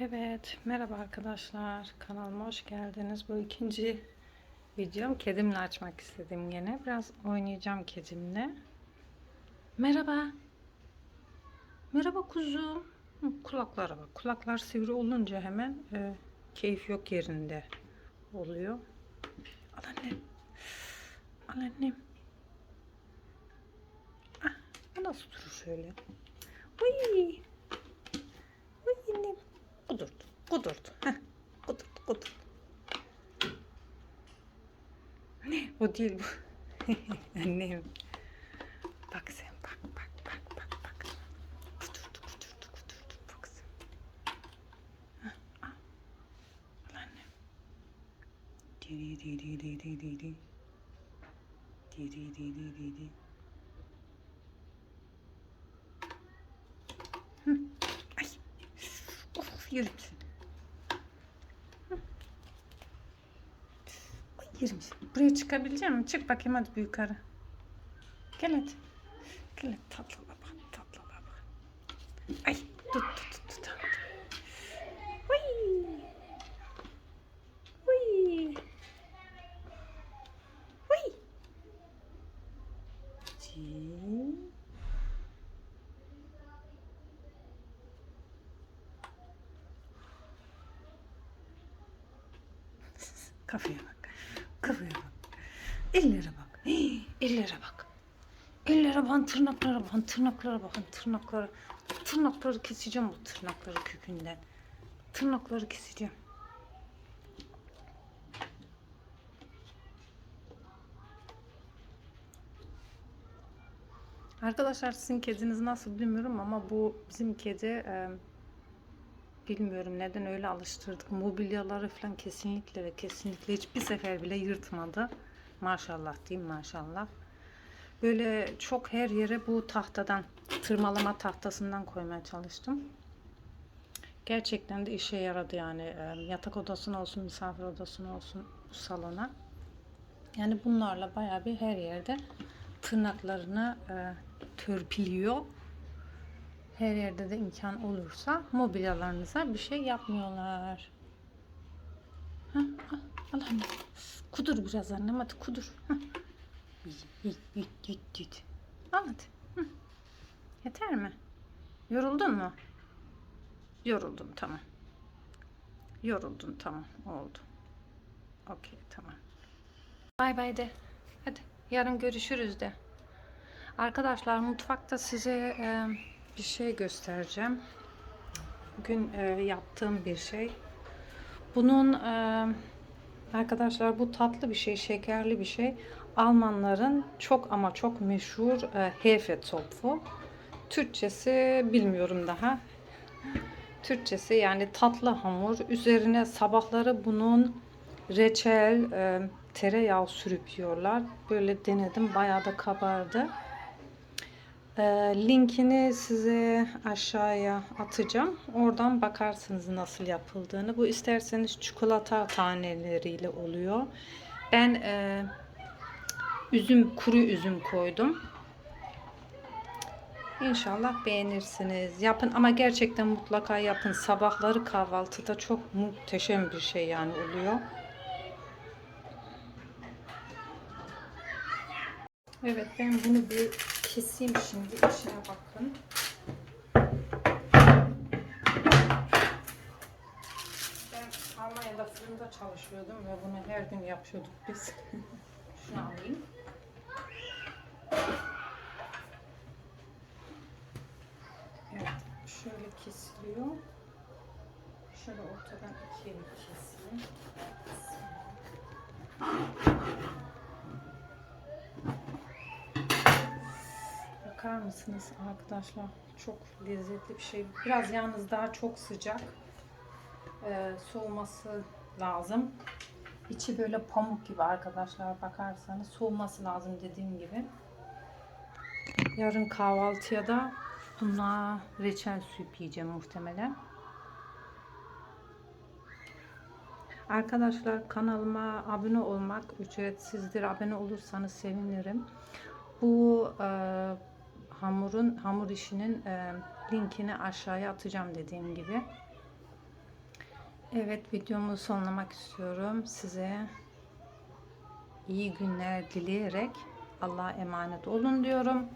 Evet, merhaba arkadaşlar. Kanalıma hoş geldiniz. Bu ikinci videom. Kedimle açmak istedim gene. Biraz oynayacağım kedimle. Merhaba. Merhaba kuzum. Kulaklara bak. Kulaklar sivri olunca hemen e, keyif yok yerinde oluyor. Al annem. Al annem. Ah, nasıl durur şöyle? Uy. Uy annem. Kudurt. Heh, kudurt, kudurt. Ne? O değil bu. Annem. Bak sen, bak, bak, bak, bak, bak. Kudurdu, kudurdu, kudurdu. Bak sen. Heh, al. Al annem. Di di di di di di di di. Di di di di di di. Hı. Ay. Of yerim seni. Hı. Seni. Buraya çıkabilecek misin? Çık bakayım hadi bir yukarı. Gel hadi. Gel hadi tatlı baba. Tatlı baba. Ay tut tut tut tut. Uy. Uy. Uy. Kafaya bak. Kafaya bak. Ellere bak. Hii, ellere bak. Ellere bak, tırnaklara bak, tırnaklara bak, tırnaklara. Tırnakları keseceğim bu tırnakları kökünden. Tırnakları keseceğim. Arkadaşlar sizin kediniz nasıl bilmiyorum ama bu bizim kedi e, Bilmiyorum neden öyle alıştırdık. Mobilyaları falan kesinlikle ve kesinlikle hiçbir sefer bile yırtmadı. Maşallah diyeyim maşallah. Böyle çok her yere bu tahtadan, tırmalama tahtasından koymaya çalıştım. Gerçekten de işe yaradı yani. Ee, Yatak odasına olsun, misafir odasına olsun salona. Yani bunlarla bayağı bir her yerde tırnaklarını e, törpülüyor her yerde de imkan olursa mobilyalarınıza bir şey yapmıyorlar. Ha, al, al anne. Kudur biraz annem hadi kudur. Ha. Git. Al hadi. Hı. Yeter mi? Yoruldun mu? Yoruldum tamam. Yoruldun tamam oldu. Okey tamam. Bay bay de. Hadi yarın görüşürüz de. Arkadaşlar mutfakta size e, bir şey göstereceğim. Bugün e, yaptığım bir şey. Bunun e, arkadaşlar bu tatlı bir şey, şekerli bir şey. Almanların çok ama çok meşhur e, Hefetopfu. Türkçesi bilmiyorum daha. Türkçesi yani tatlı hamur. Üzerine sabahları bunun reçel, e, tereyağı sürüp yiyorlar. Böyle denedim. Bayağı da kabardı. Ee, linkini size aşağıya atacağım. Oradan bakarsınız nasıl yapıldığını. Bu isterseniz çikolata taneleriyle oluyor. Ben e, üzüm kuru üzüm koydum. İnşallah beğenirsiniz. Yapın ama gerçekten mutlaka yapın. Sabahları kahvaltıda çok muhteşem bir şey yani oluyor. Evet ben bunu bir keseyim şimdi içine bakın. Ben Almanya'da fırında çalışıyordum ve bunu her gün yapıyorduk biz. Şunu alayım. Evet şöyle kesiliyor. Şöyle ortadan ikiye keseyim. Bakar mısınız arkadaşlar? Çok lezzetli bir şey. Biraz yalnız daha çok sıcak. Ee, soğuması lazım. İçi böyle pamuk gibi arkadaşlar bakarsanız. Soğuması lazım dediğim gibi. Yarın kahvaltıya da bununla reçel süt yiyeceğim muhtemelen. Arkadaşlar kanalıma abone olmak ücretsizdir. Abone olursanız sevinirim. Bu e, hamurun hamur işinin e, linkini aşağıya atacağım dediğim gibi. Evet videomu sonlamak istiyorum. Size iyi günler dileyerek Allah'a emanet olun diyorum.